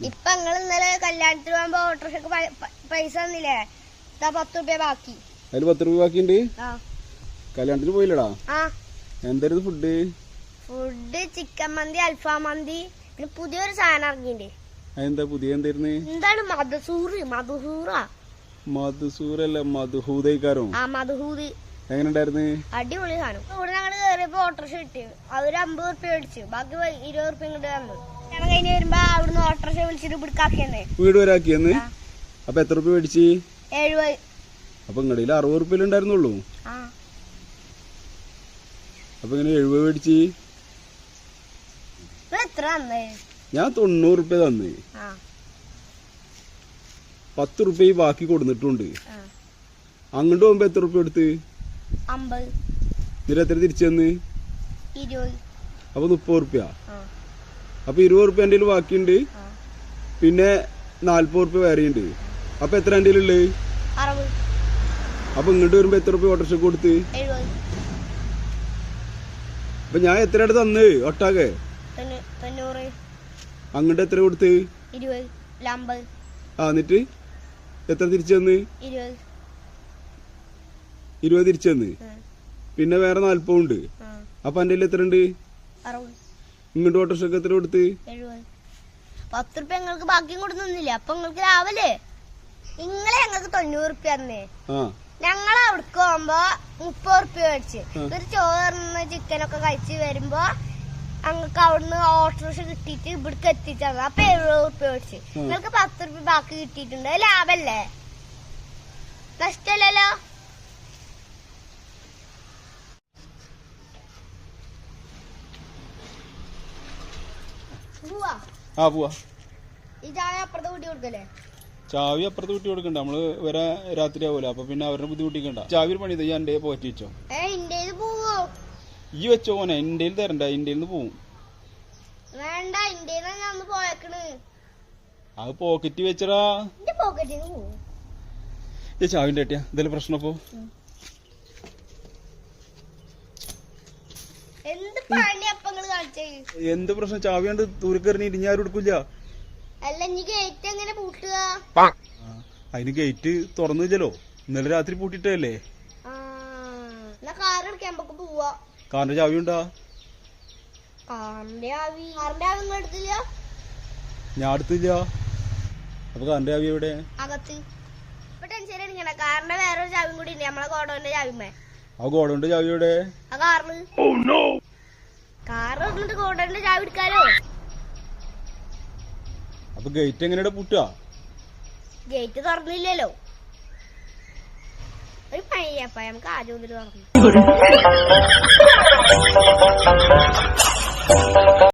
ഇപ്പൊ നിങ്ങൾ ഇന്നലെ കല്യാണത്തിന് പോകുമ്പോ ഓട്ടോറിക്ഷക്ക് പൈസ തന്നില്ലേ? ഇതാ പത്ത് രൂപ ബാക്കി. അതിൽ പത്ത് രൂപ ബാക്കിയുണ്ട്? കല്യാണത്തിന് പോയില്ലടാ? എന്തായിരുന്നു ഫുഡ്? ഫുഡ് ചിക്കൻ മന്തി അൽഫാം മന്തി പിന്നെ പുതിയൊരു സാധനം ഇറങ്ങിണ്ട് എന്താ പുതിയ എന്തായിരുന്നു? എന്താണ് മധുസൂറ്? മധുസൂറാ. മധുസൂറല്ല മധുഹൂദൈക്കാരോ ആ മധുഹൂദ് എങ്ങനെണ്ടായിരുന്നു അടിപൊളി സാധനം. ഇവിടെ ഞങ്ങൾ കയറിയപ്പോ ഓട്ടോറിക്ഷ കിട്ടി അതൊരു അമ്പത് റുപ്യ മേടിച്ചു. ബാക്കി ഇരുപത് റുപ്യ ഇങ്ങോട്ട് തന്നു. വീട് വരാക്കിയെന്ന്? അപ്പൊ എത്ര രൂപ മേടിച്ച്? അപ്പൊ ഇങ്ങടയിൽ അറുപത് റുപ്യ ഉണ്ടായിരുന്നുള്ളൂ? ആ. അപ്പൊ ഇങ്ങനെ എഴുപത് മേടിച്ച്? ഞാൻ തൊണ്ണൂറ് റുപ്യ തന്ന്. പത്ത് റുപ്യ ബാക്കി കൊടുത്തിട്ടുണ്ട്. അങ്ങോട്ട് പോകുമ്പോ എത്ര റുപ്യ എടുത്ത് എന്നിട്ട് എത്ര തിരിച്ചു തന്ന്? അപ്പൊ മുപ്പത് റുപ്യ അപ്പൊ ഇരുപത് റുപ്യ എന്റെ ബാക്കിയുണ്ട്. പിന്നെ നാല്പത് റുപ്യ വേറെയുണ്ട്. ഉണ്ട് അപ്പൊ എത്ര എന്റെ ഉള്ളത് അപ്പൊ ഇങ്ങോട്ട് വരുമ്പോ എത്ര റുപ്യ ഓട്ടോറിക്ഷ കൊടുത്ത്? അപ്പൊ ഞാൻ എത്ര അടുത്ത് തന്ന്? ഒട്ടാകെ? അങ്ങോട്ട് എത്ര കൊടുത്ത്? ആ എന്നിട്ട്? എത്ര തിരിച്ചു തന്ന്? ഇരുപത്. തിരിച്ചു തന്ന്? പിന്നെ വേറെ നാല്പത് ഉണ്ട്. ആ. അപ്പൊ എന്റെ എത്ര ഉണ്ട് ഇങ്ങോട്ട് ഓട്ടോറിക്ഷക്ക് എത്ര കൊടുത്ത്? പത്ത് റുപ്യ ഞങ്ങൾക്ക് ബാക്കിയും കൊടുത്തൊന്നുമില്ല അപ്പൊ നിങ്ങൾക്ക് രാവിലെ നിങ്ങളെ ഞങ്ങൾക്ക് തൊണ്ണൂറ് റുപ്യ തന്നേ. ഞങ്ങൾ അവിടേക്ക് പോകുമ്പോ മുപ്പത് റുപ്യ മേടിച്ച്. ഒരു ചോറിന് ചിക്കനൊക്കെ കഴിച്ച് വരുമ്പോ ഞങ്ങൾക്ക് അവിടുന്ന് ഓട്ടോറിക്ഷ കിട്ടിയിട്ട് ഇവിടേക്ക് എത്തിച്ചത് അപ്പൊ എഴുപത് റുപ്യ മേടിച്ച്. നിങ്ങൾക്ക് പത്ത് റുപ്യ ബാക്കി കിട്ടിയിട്ടുണ്ട്. ലാഭല്ലേ? നഷ്ടല്ലല്ലോ ആ പോവാ. ചാവി അപ്പുറത്ത് കുട്ടി കൊടുക്കണ്ട. നമ്മൾ വരെ രാത്രി ആവൂല അപ്പൊ പിന്നെ അവരുടെ ബുദ്ധിമുട്ടിക്കണ്ട. ചാവി ഒരു പണി ഞാൻ എന്റെ പോറ്റി വെച്ചോ. ഈ വെച്ചോ പോനെ ഇന്ത്യയിൽ തരണ്ട. ഇന്ത്യയിൽ നിന്ന് പോവും. വേണ്ട അത് പോക്കറ്റ് വെച്ചടാ. ചാവിന്റെ ഏട്ടിയാ എന്തെങ്കിലും പ്രശ്നം ഇപ്പൊ? എന്ത് പണി അപ്പൊ കാണിച്ചേ? എന്ത് പ്രശ്നം? ചാവി കണ്ട് എടുക്കില്ല. അല്ല ഇനി ഗേറ്റ് എങ്ങനെ പൂട്ടുക? അതിന് ഗേറ്റ് തുറന്നു വെച്ചല്ലോ. ഇന്നലെ രാത്രി പൂട്ടിട്ടല്ലേ കാറിന്റെ ചാവി ഉണ്ടാ? കാറിന്റെ ആവി കാറിന്റെ ആവി എടുത്തില്ല ഞാൻ അടുത്തില്ല. അപ്പൊ കാറിന്റെ ചാവി എവിടെ? അകത്ത്. ഇപ്പൊ ടെൻഷൻ അടിക്കണ കാറിന്റെ വേറൊരു ചാവിയും കൂടി ഇല്ലേ? നമ്മളെ കോടോന്റെ ചാവിമേ ആ ഗോഡുണ്ട് ചാവിയുടെ oh, അപ്പൊ ഗേറ്റ് എങ്ങനെയാ പൂട്ടുക? ഗേറ്റ് തുറന്നില്ലല്ലോ. ആദ്യം